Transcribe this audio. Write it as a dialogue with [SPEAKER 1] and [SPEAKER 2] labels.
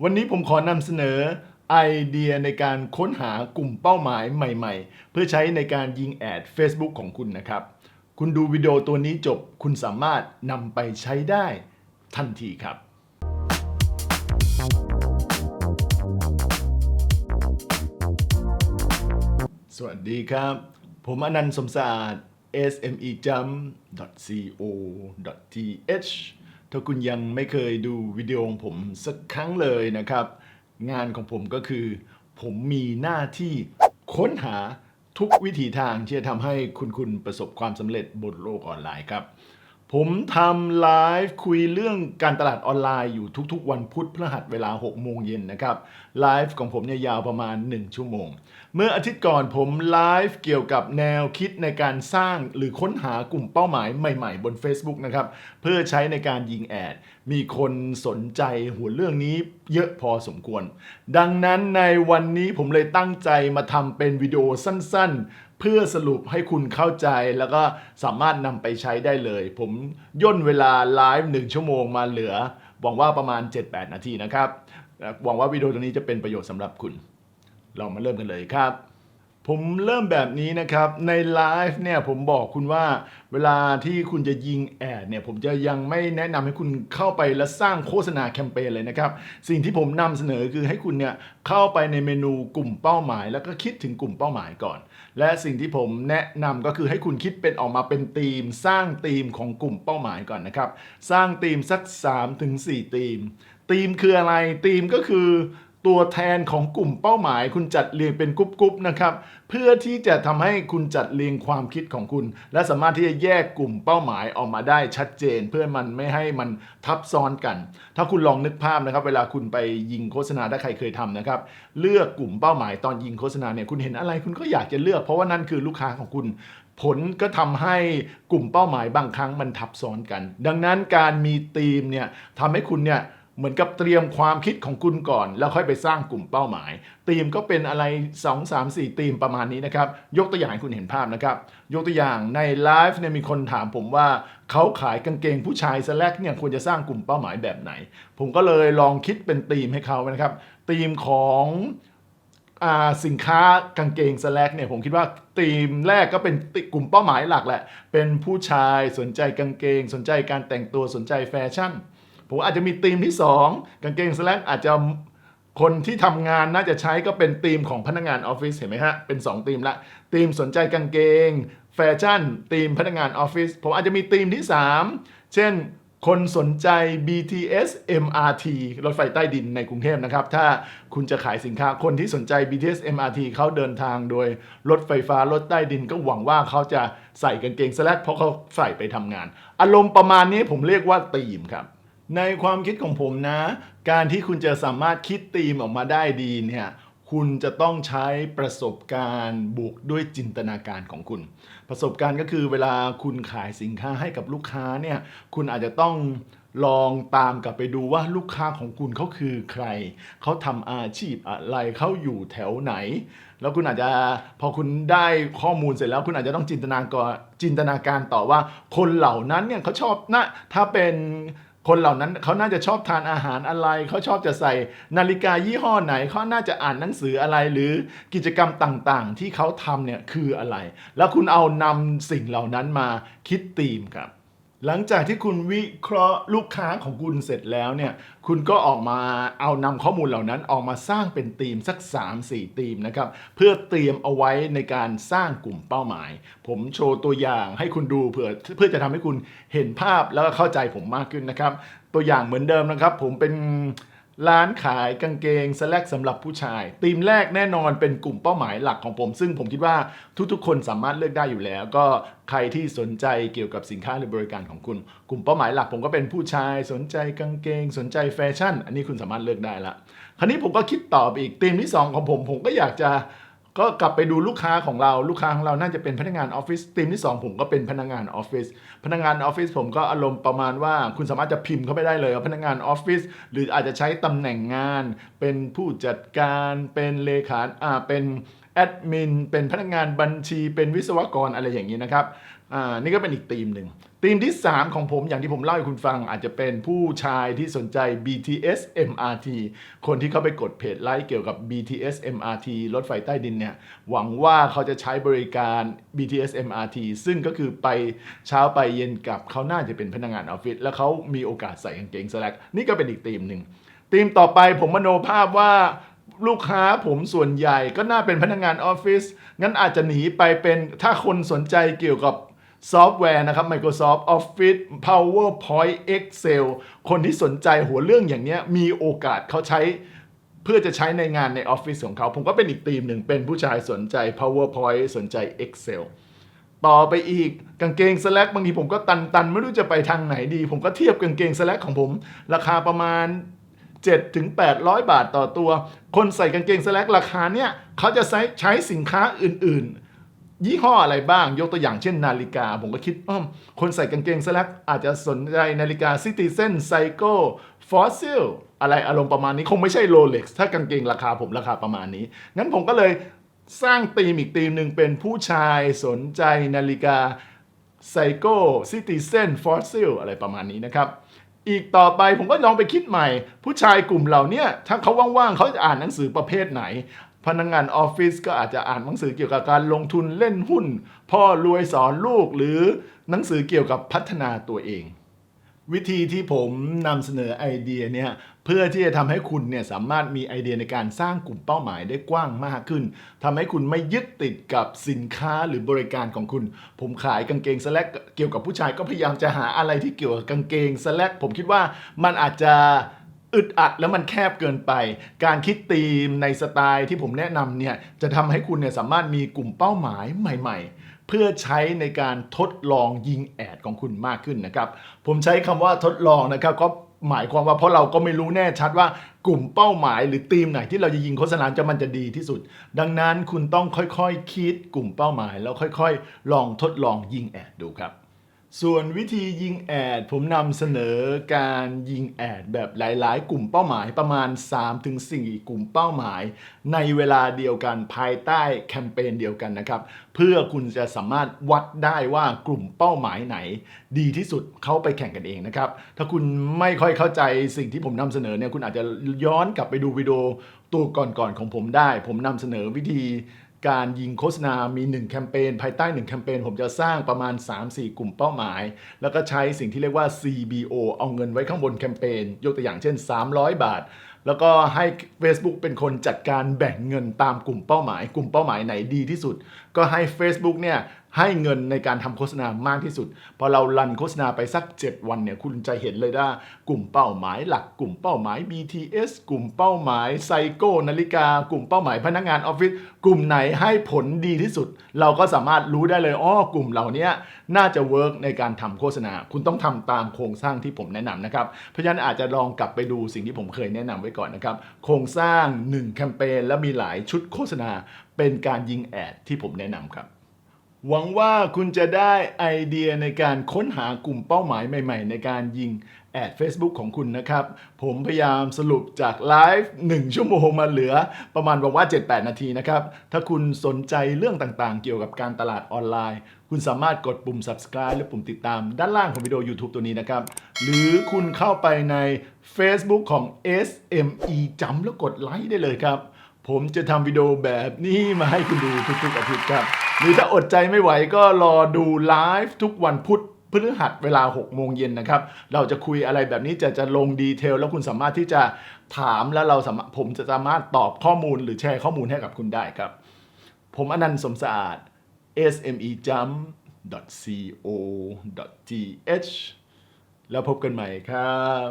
[SPEAKER 1] วันนี้ผมขอนำเสนอไอเดียในการค้นหากลุ่มเป้าหมายใหม่ๆ เพื่อใช้ในการยิงแอด Facebook ของคุณนะครับ คุณดูวิดีโอตัวนี้จบ คุณสามารถนำไปใช้ได้ทันทีครับ สวัสดีครับ ผมอนันต์สมศาร smejump.co.th ถ้าคุณยังไม่เคยดูวิดีโอของผมสักครั้งเลยนะครับ งานของผมก็คือ ผมมีหน้าที่ค้นหาทุกวิถีทางที่จะทำให้คุณคุณประสบความสำเร็จบนโลกออนไลน์ครับ ผมทำไลฟ์คุยเรื่องการตลาดออนไลน์อยู่ทุกๆ วันพุธพฤหัสเวลา 6 โมงเย็นนะครับไลฟ์ของผมเนี่ยยาวประมาณ 1 ชั่วโมง เมื่ออาทิตย์ก่อนผมไลฟ์เกี่ยวกับแนวคิดในการสร้างหรือค้นหากลุ่มเป้าหมายใหม่ๆ บน Facebook นะครับ เพื่อใช้ในการยิงแอด มีคนสนใจหัวเรื่องนี้เยอะพอสมควร ดังนั้นในวันนี้ผมเลยตั้งใจมาทำเป็นวิดีโอสั้นๆ เพื่อสรุปให้คุณเข้าใจแล้วก็สามารถนำไปใช้ได้เลย ผมย่นเวลาไลฟ์1ชั่วโมงมาเหลือหวังว่าประมาณ 7-8 นาทีนะครับหวังว่าวิดีโอตัวนี้จะเป็นประโยชน์สำหรับคุณ เรามาเริ่มกันเลยครับ ผมเริ่มแบบนี้นะครับในไลฟ์เนี่ยผมบอกคุณว่าเวลาที่คุณจะยิงแอดเนี่ยผมจะยังไม่แนะนำให้คุณเข้าไปและสร้างโฆษณาแคมเปญเลยนะครับ สิ่งที่ผมนำเสนอคือให้คุณเนี่ยเข้าไปในเมนูกลุ่มเป้าหมาย แล้วก็คิดถึงกลุ่มเป้าหมายก่อน และสิ่งที่ผมแนะนำก็คือให้คุณคิดเป็นออกมาเป็นธีม สร้างธีมของกลุ่มเป้าหมายก่อนนะครับ สร้างธีมสัก 3-4ถึงธีมธีมคืออะไรธีมก็คือ ตัวแทนของกลุ่มเป้าหมาย คุณจัดเรียงเป็นกรุ๊ปๆนะครับเพื่อที่จะทำให้คุณจัดเรียงความคิดของคุณ และสามารถที่จะแยกกลุ่มเป้าหมายออกมาได้ชัดเจน เพื่อมันไม่ให้มันทับซ้อนกัน ถ้าคุณลองนึกภาพนะครับ เวลาคุณไปยิงโฆษณาถ้าใครเคยทำนะครับ เลือกกลุ่มเป้าหมายตอนยิงโฆษณาเนี่ยคุณเห็นอะไรคุณก็อยากจะเลือก เพราะว่านั่นคือลูกค้าของคุณผลก็ทำให้กลุ่มเป้าหมายบางครั้งมันทับซ้อนกัน ดังนั้นการมีธีมเนี่ยทำให้คุณเนี่ย เหมือนกับเตรียมความคิดของคุณก่อน แล้วค่อยไปสร้างกลุ่มเป้าหมายธีมก็เป็นอะไร 2 3 4ธีมประมาณนี้นะครับ ยกตัวอย่างให้คุณเห็นภาพนะครับ ยกตัวอย่างในไลฟ์เนี่ยมีคนถามผมว่าเขาขายกางเกงผู้ชายสแลกเนี่ยควรจะสร้างกลุ่มเป้าหมายแบบไหน ผมก็เลยลองคิดเป็นธีมให้เขานะครับธีมของสินค้ากางเกงสแลกเนี่ยผมคิดว่าธีมแรกก็เป็นกลุ่มเป้าหมายหลักแหละ เป็นผู้ชายสนใจกางเกง สนใจการแต่งตัวสนใจแฟชั่น ผมอาจจะมีธีมที่ 2 กางเกงสแลกอาจจะคนที่ทำงานน่าจะใช้ก็เป็นธีมของพนักงานออฟฟิศเห็นไหมฮะ เป็น 2 ธีมละธีมสนใจกางเกง แฟชั่นธีมพนักงานออฟฟิศผมอาจจะมีธีมที่ 3 เช่นคนสนใจ BTS MRT รถไฟใต้ดินในกรุงเทพนะครับ ถ้าคุณจะขายสินค้าคนที่สนใจ BTS MRT เขาเดินทางโดยรถไฟฟ้ารถใต้ดินก็หวังว่าเขาจะใส่กางเกงสแลกเพราะเขาใส่ไปทำงาน อารมณ์ประมาณนี้ผมเรียกว่าธีมครับ ในความคิดของผมนะ การที่คุณจะสามารถคิดธีมออกมาได้ดีเนี่ยคุณจะต้องใช้ประสบการณ์บวกด้วยจินตนาการของคุณ ประสบการณ์ก็คือเวลาคุณขายสินค้าให้กับลูกค้าเนี่ยคุณอาจจะต้องลองตามกลับไปดูว่าลูกค้าของคุณเขาคือใคร เขาทำอาชีพอะไรเขาอยู่แถวไหน แล้วคุณอาจจะพอคุณได้ข้อมูลเสร็จแล้ว คุณอาจจะต้องจินตนาการจินตนาการต่อว่า คนเหล่านั้นเนี่ยเขาชอบนะถ้าเป็น คนเหล่านั้นเขาน่าจะชอบทานอาหารอะไร เขาชอบจะใส่นาฬิกายี่ห้อไหน เขาน่าจะอ่านหนังสืออะไรหรือกิจกรรมต่างๆ ที่เขาทำเนี่ยคืออะไร แล้วคุณเอานำสิ่งเหล่านั้นมาคิดธีมครับ หลังจากที่คุณวิเคราะห์ลูกค้าของคุณเสร็จแล้วเนี่ย คุณก็ออกมาเอานำข้อมูลเหล่านั้นออกมาสร้างเป็นธีมสัก 3-4ธีมนะครับ เพื่อเตรียมเอาไว้ในการสร้างกลุ่มเป้าหมาย ผมโชว์ตัวอย่างให้คุณดูเพื่อเพื่อจะทำให้คุณเห็นภาพแล้วก็เข้าใจผมมากขึ้นนะครับ ตัวอย่างเหมือนเดิมนะครับ ผมเป็น ร้านขายกางเกงสแลกสำหรับผู้ชายธีมแรกแน่นอนเป็นกลุ่มเป้าหมายหลักของผม ซึ่งผมคิดว่าทุกๆ คนสามารถเลือกได้อยู่แล้ว ก็ใครที่สนใจเกี่ยวกับสินค้าหรือบริการของคุณ กลุ่มเป้าหมายหลักผมก็เป็นผู้ชาย สนใจกางเกง สนใจแฟชั่น อันนี้คุณสามารถเลือกได้ละคราวนี้ผมก็คิดต่อไปอีกธีมที่สองของผมผมก็อยากจะ ก็กลับไปดูลูกค้าของเราลูกค้าของเราน่าจะเป็นพนักงานออฟฟิศทีมที่ 2 ผมก็เป็นพนักงานออฟฟิศพนักงานออฟฟิศผมก็อารมณ์ประมาณว่าคุณสามารถจะพิมพ์เข้าไปได้เลยว่าพนักงานออฟฟิศหรืออาจจะใช้ตำแหน่งงาน เป็นผู้จัดการเป็นเลขาอ่าเป็นแอดมินเป็นพนักงานบัญชีเป็นวิศวกรอะไรอย่างนี้นะครับ อ่านี่ก็เป็นอีกธีมหนึ่งธีมที่ 3 ของผมอย่างที่ผมเล่าให้คุณฟัง อาจจะเป็นผู้ชายที่สนใจ BTS MRT คนที่เข้าไปกดเพจไลค์เกี่ยวกับ BTS MRT รถไฟใต้ดินเนี่ยหวังว่าเขาจะใช้บริการ BTS MRT ซึ่งก็คือไปเช้าไปเย็นกลับเขาน่าจะเป็นพนักงานออฟฟิศแล้วเขามีโอกาสใส่กางเกงสแลกนี่ก็เป็นอีกธีมหนึ่งธีมต่อไปผมมโนภาพว่าลูกค้าผมส่วนใหญ่ก็น่าเป็นพนักงานออฟฟิศงั้นอาจจะหนีไปเป็นถ้าคนสนใจเกี่ยวกับ ซอฟต์แวร์นะครับ Microsoft Office PowerPoint Excel คนที่สนใจหัวเรื่องอย่างนี้มีโอกาสเขาใช้เพื่อจะใช้ในงานในออฟฟิศของเขา ผมก็เป็นอีกทีมหนึ่งเป็นผู้ชายสนใจ PowerPoint สนใจ Excel ต่อไปอีกกางเกงสแลกบางทีผมก็ตันตันๆไม่รู้จะไปทางไหนดี ผมก็เทียบกางเกงสแลกของผม ราคาประมาณ7ถึง800 บาทต่อตัว คนใส่กางเกงสแลกราคาเนี้ยเขาจะใช้ใช้สินค้าอื่น ยี่ห้ออะไรบ้าง ยกตัวอย่างเช่นนาฬิกา ผมก็คิดอ้อมคนใส่กางเกงสแลกอาจจะสนใจนาฬิกา Citizen Seiko Fossil อะไรอารมณ์ประมาณนี้คงไม่ใช่ Rolex ถ้ากางเกงราคาผมราคาประมาณนี้ งั้นผมก็เลยสร้างธีมอีกธีมหนึ่งเป็นผู้ชายสนใจนาฬิกาไซโก้ซิติเซนฟอสซิลอะไรประมาณนี้นะครับอีกต่อไปผมก็ลองไปคิดใหม่ ผู้ชายกลุ่มเหล่านี้ถ้าเขาว่างๆเขาจะอ่านหนังสือประเภทไหน พนักงานออฟฟิศก็อาจจะอ่านหนังสือเกี่ยวกับการลงทุนเล่นหุ้น พ่อรวยสอนลูกหรือหนังสือเกี่ยวกับพัฒนาตัวเอง วิธีที่ผมนำเสนอไอเดียเนี่ยเพื่อที่จะทำให้คุณเนี่ยสามารถมีไอเดียในการสร้างกลุ่มเป้าหมายได้กว้างมากขึ้นทำให้คุณไม่ยึดติดกับสินค้าหรือบริการของคุณ ผมขายกางเกงสแลกเกี่ยวกับผู้ชายก็พยายามจะหาอะไรที่เกี่ยวกับกางเกงสแลกผมคิดว่ามันอาจจะ อึดอัดแล้วมันแคบเกินไป การคิดธีมในสไตล์ที่ผมแนะนำเนี่ยจะทำให้คุณเนี่ยสามารถมีกลุ่มเป้าหมายใหม่ๆ เพื่อใช้ในการทดลองยิงแอดของคุณมากขึ้นนะครับ ผมใช้คำว่าทดลองนะครับก็หมายความว่าเพราะเราก็ไม่รู้แน่ชัดว่ากลุ่มเป้าหมาย หรือธีมไหนที่เราจะยิงโฆษณาจะมันจะดีที่สุด ดังนั้นคุณต้องค่อยๆคคิดกลุ่มเป้าหมาย แล้วค่อยๆ ลองทดลองยิงแอดดูครับ ส่วนวิธียิงแอด ผมนำเสนอการยิงแอดแบบหลาย ๆ กลุ่มเป้าหมายประมาณ 3-4 กลุ่มเป้าหมาย ในเวลาเดียวกันภายใต้แคมเปญเดียวกันนะครับ เพื่อคุณจะสามารถวัดได้ว่ากลุ่มเป้าหมายไหน ดีที่สุดเขาไปแข่งกันเองนะครับ ถ้าคุณไม่ค่อยเข้าใจสิ่งที่ผมนำเสนอเนี่ยคุณอาจจะย้อนกลับไปดูวิดีโอตัวก่อน ๆ ของผมได้ ผมนำเสนอวิธี การยิงโฆษณา มี 1 แคมเปญภายใต้ 1 แคมเปญผมจะสร้างประมาณ 3-4 กลุ่มเป้าหมาย แล้วก็ใช้สิ่งที่เรียกว่า CBO เอาเงินไว้ข้างบนแคมเปญยกตัวอย่างเช่น 300 บาท แล้วก็ให้ Facebook เป็นคนจัดการแบ่งเงินตามกลุ่มเป้าหมาย กลุ่มเป้าหมายไหนดีที่สุด ก็ให้ Facebook เนี่ย ให้เงินในการทำโฆษณามากที่สุด พอเรารันโฆษณาไปสัก 7 วันเนี่ยคุณจะเห็นเลยว่ากลุ่มเป้าหมายหลักกลุ่มเป้าหมาย BTS กลุ่มเป้าหมายไซโก้นาฬิกา กลุ่มเป้าหมายพนักงานออฟฟิศกลุ่มไหนให้ผลดีที่สุด เราก็สามารถรู้ได้เลยอ้อกลุ่มเหล่านี้น่าจะเวิร์กในการทำโฆษณา คุณต้องทำตามโครงสร้างที่ผมแนะนำนะครับเพราะฉะนั้นอาจจะลองกลับไปดูสิ่งที่ผมเคยแนะนำไว้ก่อนนะครับโครงสร้าง 1 แคมเปญและมีหลายชุดโฆษณา เป็นการยิงแอดที่ผมแนะนำครับ หวังว่าคุณจะได้ไอเดียในการค้นหากลุ่มเป้าหมายใหม่ ๆ ในการยิงแอด Facebook ของคุณนะครับ ผมพยายามสรุปจากไลฟ์1ชั่วโมงมาเหลือประมาณบอกว่า 7-8 นาทีนะครับ ถ้าคุณสนใจเรื่องต่างๆ เกี่ยวกับการตลาดออนไลน์ คุณสามารถกดปุ่ม subscribe หรือปุ่มติดตามด้านล่างของวิดีโอ YouTube ตัวนี้นะครับ หรือคุณเข้าไปใน Facebook ของ SME จำแล้วกดไลค์ได้เลยครับ ผมจะทำวิดีโอแบบนี้มาให้คุณดูทุกๆอาทิตย์ครับ หรือถ้าอดใจไม่ไหวก็รอดูไลฟ์ทุกวันพุธพฤหัสเวลา 6 โมงเย็นนะครับ เราจะคุยอะไรแบบนี้จะจะลงดีเทล แล้วคุณสามารถที่จะถามแล้วเราสามารถผมจะสามารถตอบข้อมูลหรือแชร์ข้อมูลให้กับคุณได้ครับ ผมอนันต์สมสะอาด smejump.co.th แล้วพบกันใหม่ครับ